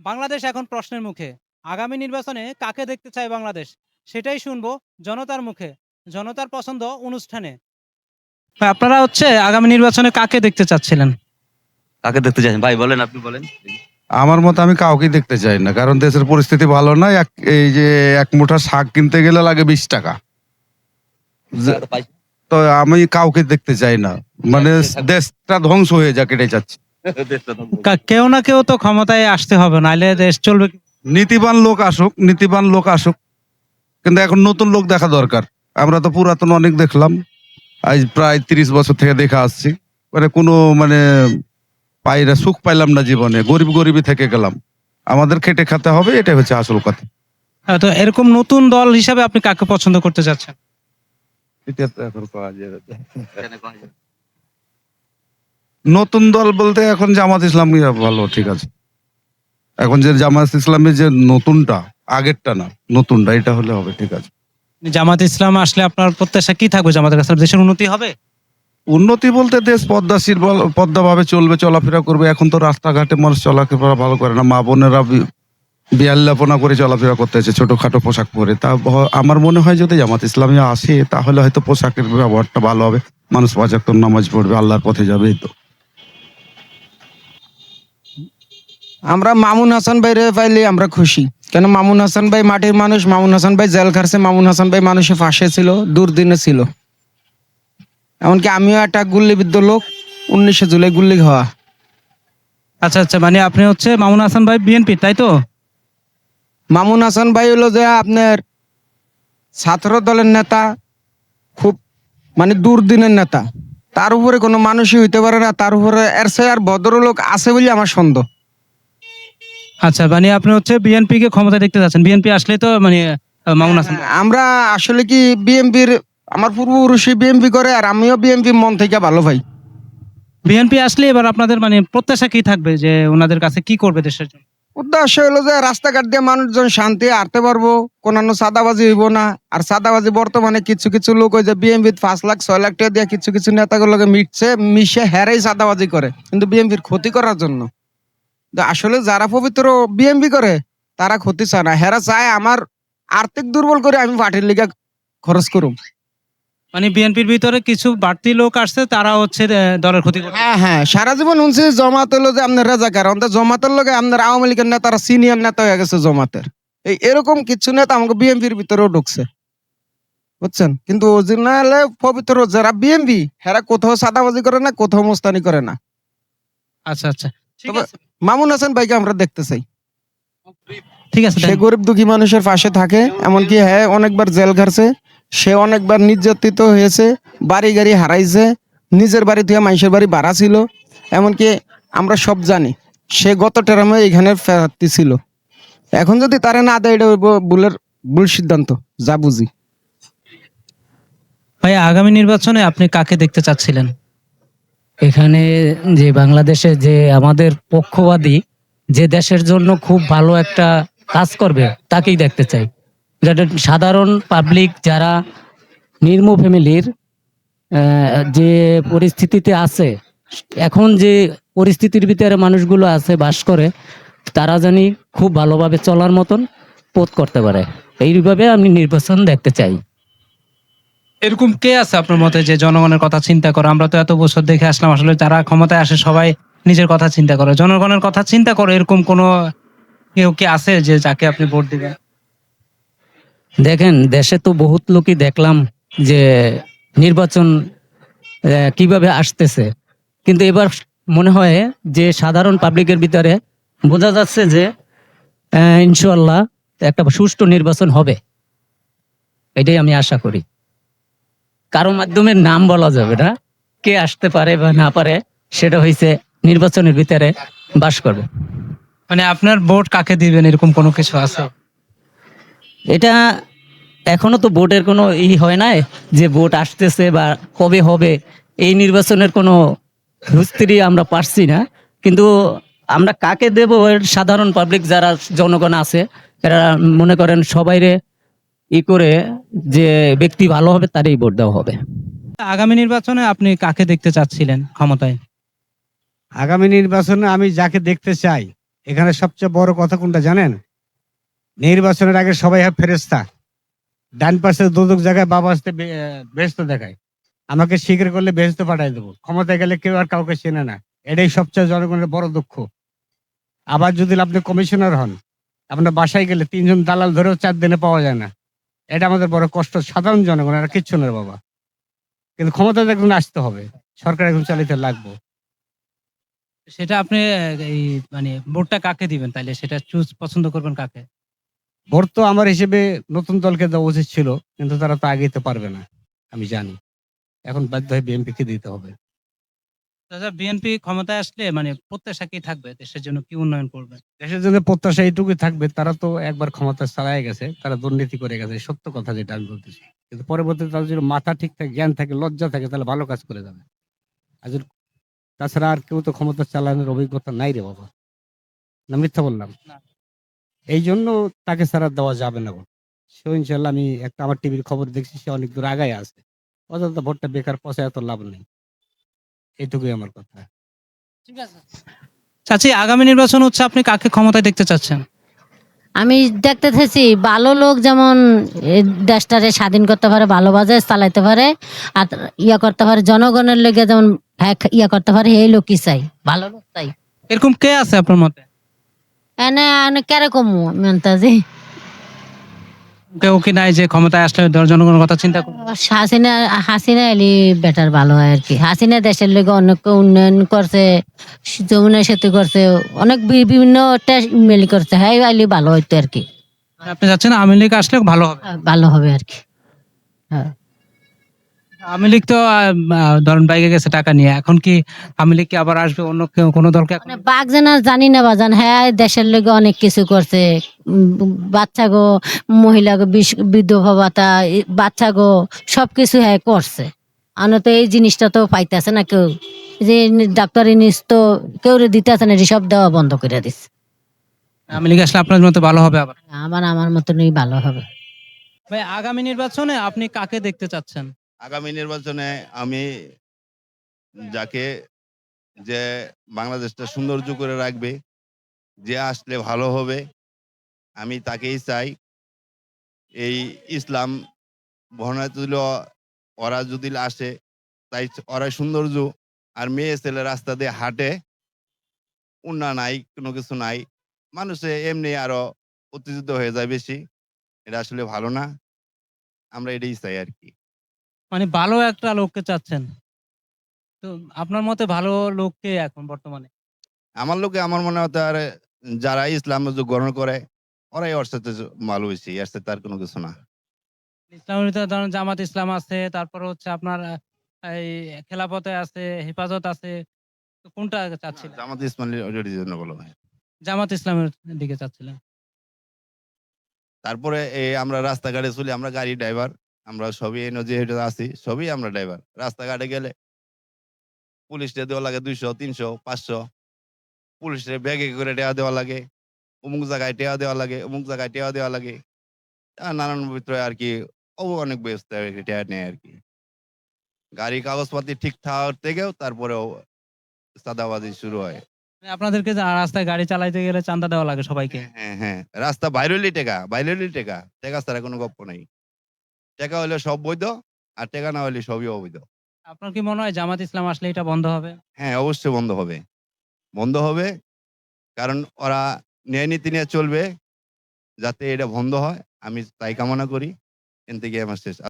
বাংলাদেশ এখন প্রশ্নের মুখে। আগামী নির্বাচনে কাকে দেখতে চায় বাংলাদেশ? সেটাই শুনব জনতার মুখে জনতার পছন্দ অনুষ্ঠানে। আপনারা হচ্ছে আগামী নির্বাচনে কাকে দেখতে চাচ্ছিলেন? কাকে দেখতে চাইছেন ভাই বলেন আপনি বলেন। আমার মতে আমি কাউকে দেখতে চাই না কারণ দেশের পরিস্থিতি ভালো না। এক এই যে এক মুঠা শাক কিনতে গেলে লাগে বিশ টাকা। তো আমি কাউকে দেখতে চাই না। মানে দেশটা ধ্বংস হয়ে যাক এটাই চাচ্ছি। কেউ না কেউ তো ক্ষমতায় আসতে হবে নাহলে দেশ চলবে নীতিবান লোক আসুক নীতিবান লোক আসুক। কিন্তু এখন নতুন লোক দেখা দরকার। আমরা তো পুরাতন অনেক দেখলাম। আজ প্রায় তিরিশ বছর থেকে দেখা আসছি। মানে কোনো মানে পাইরা সুখ পাইলাম না জীবনে। গরিব গরিবই থেকে গেলাম। আমাদের খেটে খেতে হবে এটাই হচ্ছে আসল কথা। হ্যাঁ, তো এরকম নতুন দল হিসাবে আপনি কাকে পছন্দ করতে চাচ্ছেন? এটা তো এখন পাওয়া যাবে। নতুন দল বলতে এখন জামাত ইসলামী ভালো ঠিক আছে। এখন যে জামাত ইসলামের যে নতুনটা আগেরটা না নতুনটা এটা হলে হবে ঠিক আছে। জামাত ইসলাম আসলে আপনার প্রত্যাশা কি থাকবে? জামাতের কাছে দেশের উন্নতি হবে? উন্নতি বলতে দেশ পদ্মাশীল পদ্মাভাবে চলবে চলাফেরা করবে। এখন তো রাস্তাঘাটে মানুষ চলাফেরা ভালো করে না। মা বোনেরা বিয়াল্লাপনা করে চলাফেরা করতে করতেছে ছোটোখাটো পোশাক পরে। তা আমার মনে হয় যদি জামাত ইসলামী আসে তাহলে হয়তো পোশাকের ব্যবহারটা ভালো হবে। মানুষ পাঁচাত্তর নামাজ পড়বে আল্লাহর পথে যাবে তো। আমরা মামুন হাসান ভাই রে পাইলে আমরা খুশি। কেন মামুন হাসান ভাই মাটির মানুষ মামুন হাসান ভাই জেল খাটছে মামুন হাসান ভাই মানুষের ফাঁসে ছিল দুর্দিনে ছিল। এমনকি আমিও একটা গুল্লিবিদ্ধ লোক উনিশে জুলাই গুল্লি খাওয়া আচ্ছা আচ্ছা মানে আপনি হচ্ছে মামুন হাসান ভাই বিএনপি তাই তো? মামুন হাসান ভাই হলো যে আপনার ছাত্র দলের নেতা খুব মানে দুর্দিনের নেতা। তার উপরে কোনো মানুষই হইতে পারে না তার উপরে এর সে আর ভদ্রলোক আছে বলে আমার সন্দেহ। আচ্ছা মানে আপনি হচ্ছে বিএনপি কে ক্ষমতা দেখতে যাচ্ছেন। বিএনপি আসলে তো মানে মামুন হাসান। আমরা আসলে কি বিএনপির আমার পূর্বপুরুষই বিএমপি করে আর আমিও বিএমপি মন থেকে ভালো ভাই। বিএনপি আসলে এবার আপনাদের মানে প্রত্যাশা কি থাকবে যে ওনাদের কাছে কি করবে দেশের জন্য? উদ্দেশ্য হলো যে রাস্তাঘাট দিয়ে মানুষজন শান্তি হারতে পারব কোনানো সাদাবাজি হইব না। আর সাদাবাজি বর্তমানে কিছু কিছু লোক ওই যে বিএমপি পাঁচ লাখ ছয় লাখ টাকা দিয়ে কিছু কিছু নেতাগুলোকে মিটছে মিশে হেরাই সাদাবাজি করে। কিন্তু বিএমপির ক্ষতি করার জন্য। আসলে যারা পবিত্র বিএমপি করে তারা ক্ষতি চায় না। হেরা চায় আমার আর্থিক দুর্বল করে আমি পার্টির লিগে খরচ করুম। মানে বিএনপির ভিতরে কিছু বাড়তি লোক আসছে তারা হচ্ছে দলের ক্ষতি করবে হ্যাঁ হ্যাঁ। সারা জীবন শুনছি জমাত হলো যে আপনার রাজাকার। আমাদের জমাতের লগে আপনার আওয়ামী লীগের নেতারা সিনিয়র নেতা হয়ে গেছে জমাতের। এই এরকম কিছু নেতা আমাকে বিএনপির ভিতরেও ঢুকছে। বুঝছেন? কিন্তু অরিজিনালে পবিত্র যারা বিএনপি হেরা কোথাও সাদাবাজি করে না কোথাও মোস্তানি করে না। আচ্ছা আচ্ছা। মামুন হাসান ভাইকে আমরা দেখতে চাই। ঠিক আছে সে গরিব দুঃখী মানুষের পাশে থাকে এমনকি হ্যাঁ অনেকবার জেল ঘাটছে সে অনেকবার নির্যাতিত হয়েছে বাড়ি গাড়ি হারাইছে নিজের বাড়ি থেকে মানুষের বাড়ি ভাড়া ছিল এমনকি আমরা সব জানি সে গত টেরামে এখানে প্রার্থী ছিল। এখন যদি তারা না দেয় এটা ভুলের ভুল সিদ্ধান্ত যা বুঝি। ভাই আগামী নির্বাচনে আপনি কাকে দেখতে চাচ্ছিলেন? এখানে যে বাংলাদেশে যে আমাদের পক্ষবাদী যে দেশের জন্য খুব ভালো একটা কাজ করবে, তাকেই দেখতে চাই। যেটা সাধারণ পাবলিক যারা নির্ম ফ্যামিলির যে পরিস্থিতিতে আছে, এখন যে পরিস্থিতির ভিতরে মানুষগুলো আছে, বাস করে, তারা জানি খুব ভালোভাবে চলার মতন পথ করতে পারে। এইভাবে আমি নির্বাচন দেখতে চাই। এরকম কে আছে আপনার মতে যে জনগণের কথা চিন্তা করে? আমরা তো এত বছর দেখে আসলাম আসলে যারা ক্ষমতায় আসে সবাই নিজের কথা চিন্তা করে। জনগণের কথা চিন্তা করে এরকম কোন কেউ কি আছে যে যাকে আপনি ভোট দিবেন? দেখেন, দেশে তো বহুত লোকই দেখলাম যে নির্বাচন কীভাবে আসতেছে। কিন্তু এবার মনে হয় যে সাধারণ পাবলিকের ভিতরে বোঝা যাচ্ছে যে ইনশাল্লাহ একটা সুষ্ঠু নির্বাচন হবে। এটাই আমি আশা করি। কারও মাধ্যমে নাম বলা যাবে না। কে আসতে পারে বা না পারে সেটা হয়েছে নির্বাচনের ভিতরে বাস করবে। মানে আপনার ভোট কাকে দিবেন? এরকম কোনো কিছু আছে? এটা এখনও তো ভোটের কোনো ই হয় নাই যে ভোট আসতেছে বা কবে হবে। এই নির্বাচনের কোনো হুস্তিরি আমরা পারছি না। কিন্তু আমরা কাকে দেব সাধারণ পাবলিক যারা জনগণ আছে এরা মনে করেন সবাইরে ই করে যে ব্যক্তি ভালো হবে তারই ভোট দেওয়া হবে। আগামী নির্বাচনে আপনি কাকে দেখতে চাচ্ছিলেন ক্ষমতায়? আগামী নির্বাচনে আমি যাকে দেখতে চাই এখানে সবচেয়ে বড় কথা কোনটা জানেন? নির্বাচনের আগে সবাই হয় ফেরেস্তা ডান পাশে দুদক জায়গায় বাবা আসতে ব্যস্ত দেখায়। আমাকে স্বীকার করলে ব্যস্ত পাঠাই দেবো। ক্ষমতায় গেলে কেউ আর কাউকে চেনে না। এটাই সবচেয়ে জনগণের বড় দুঃখ। আবার যদি আপনি কমিশনার হন আপনার বাসায় গেলে তিনজন দালাল ধরেও চার দিনে পাওয়া যায় না। এটা আমাদের বড় কষ্ট। সাধারণ জনগণ আর কিচ্ছু না বাবা। কিন্তু ক্ষমতাতে একজন আসতে হবে। সরকার এখন চালিতে লাগবো। সেটা আপনি এই মানে ভোটটা কাকে দিবেন তাইলে? সেটা চুজ পছন্দ করবেন কাকে? ভোট তো আমার হিসেবে নতুন দলকে দেওয়া উচিত ছিল কিন্তু তারা তো আগেতে পারবে না আমি জানি। এখন বাধ্য হয়ে বিএনপি কে দিতে হবে। দাদা বিএনপি ক্ষমতায় আসলে মানে প্রত্যাশা কি থাকবে দেশের জন্য? কি উন্নয়ন করবে? দেশের জন্য প্রত্যাশা এইটুকুই থাকবে তারা তো একবার ক্ষমতা চালায় গেছে তারা দুর্নীতি করে গেছে সত্য কথা যেটা আমি বলতেছি। কিন্তু পরবর্তীতে তাদের যদি মাথা ঠিক থাকে জ্ঞান থাকে লজ্জা থাকে তাহলে ভালো কাজ করে যাবে। আর তাছাড়া আর কেউ তো ক্ষমতা চালানোর অভিজ্ঞতা নাই রে বাবা। না মিথ্যা বললাম। এই জন্য তাকে ছাড়া দেওয়া যাবে না। সে ইনশাল্লাহ আমি একটা আমার টিভির খবর দেখছি সে অনেক দূর আগায় আছে। অযথা ভোটটা বেকার পয়সা এত লাভ নেই। এইটুকুই আমার কথা। ঠিক আছে। চাচি আগামী নির্বাচন হচ্ছে আপনি কাকে ক্ষমতায় দেখতে চাচ্ছেন? আমি দেখতে চাইছি ভালো লোক যেমন এই দেশটারে স্বাধীন করতে পারে ভালো বাজে চালাইতে পারে আর ইয়া করতে পারে জনগণের লেগে যেমন ইয়া করতে পারে এই লোকই চাই ভালো লোক চাই। এরকম কে আছে আপনার মতে? এনে এনে কেরকম মেনতাজি? কেউ কি নাই যে ক্ষমতায় আসলে ধর জনগণের কথা চিন্তা করবে? হাসিনা হাসিনা এলি বেটার ভালো হয় আর কি। হাসিনা দেশের লোক অনেক উন্নয়ন করছে যমুনা সেতু করছে অনেক বি- বিভিন্ন মিল করছে। হ্যাঁ এলি ভালো হইতো আর কি। আপনি যাচ্ছেন আওয়ামী লীগ আসলে ভালো হবে। ভালো হবে আর কি। হ্যাঁ। আওয়ামী লীগ তো ধরেন বাইকে গেছে টাকা নিয়ে এখন কি আওয়ামী লীগ কি আবার আসবে? অন্য কোনো দলকে মানে বাঘ আর জানি না বাজান হ্যাঁ দেশের লোক অনেক কিছু করছে। বাচ্চা গো মহিলা গো বিধবা ভাতা বাচ্চা গো সবকিছু হ্যাঁ করছে। আনো তো এই জিনিসটা তো পাইতেছে না কেউ। যে ডাক্তার নিস তো কেউ দিতেছে না সব দেওয়া বন্ধ করে দিচ্ছে আওয়ামী লীগ আসলে আপনার মতো ভালো হবে আবার? আমার আমার মতনই ভালো হবে। ভাই আগামী নির্বাচনে আপনি কাকে দেখতে চাচ্ছেন? আগামী নির্বাচনে আমি যাকে যে বাংলাদেশটা সৌন্দর্য করে রাখবে, যে আসলে ভালো হবে, আমি তাকেই চাই। এই ইসলাম ভনাতুল ওরা যদি আসে, তাই ওরা সৌন্দর্য আর মেয়ে ছেলে রাস্তা দিয়ে হাঁটে, উন্না নাই, কোনো কিছু নাই, মানুষে এমনি আরও উত্তেজিত হয়ে যায় বেশি। এটা আসলে ভালো না। আমরা এটাই চাই আর কি। মানে ভালো একটা লোককে চাচ্ছেন। তো আপনার মতে ভালো লোককে এখন বর্তমানে? আমার লোকে আমার মনে হতো আর যারা ইসলাম গ্রহণ করে ওরাই ওর সাথে ভালো হয়েছে এর সাথে আর কোনো কিছু না। ইসলামের ভিতরে ধরেন জামাত ইসলাম আছে তারপর হচ্ছে আপনার এই খেলাপথে আছে হেফাজত আছে তো কোনটা চাচ্ছিলেন? জামাত ইসমাইলের জন্য বলো জামাত ইসলামের দিকে চাচ্ছিলেন। তারপরে এই আমরা রাস্তাঘাটে চলি আমরা গাড়ি ড্রাইভার আমরা সবই এনে যেহেতু আছি সবই আমরা ড্রাইভার রাস্তাঘাটে গেলে পুলিশে দেওয়া লাগে দুইশো তিনশো পাঁচশো। পুলিশের ব্যাগে করে টেয়া দেওয়া লাগে অমুক জায়গায় টেয়া দেওয়া লাগে অমুক জায়গায় টেয়া দেওয়া লাগে। আর নানান ভিতরে আর কি অনেক ব্যস্ত টেয়া নেয় আর কি। গাড়ি কাগজপাতি ঠিক থাকার থেকেও তারপরেও সাদাবাজি শুরু হয়। মানে আপনাদেরকে রাস্তায় গাড়ি চালাইতে গেলে চান্দা দেওয়া লাগে সবাইকে? হ্যাঁ হ্যাঁ রাস্তা বাইরেলি টেকা বাইরেলি টেকা টেকা ছাড়া কোনো গপ্প নাই। টেকা হলে সব বৈধ আর টেকা না হলে সবই অবৈধ। আপনার কি মনে হয় জামাত ইসলাম আসলে এটা বন্ধ হবে? হ্যাঁ অবশ্যই বন্ধ হবে। বন্ধ হবে কারণ ওরা ন্যায় নীতি নিয়ে চলবে যাতে এটা বন্ধ হয়। আমি তাই কামনা করি। এন থেকে আমার শেষ।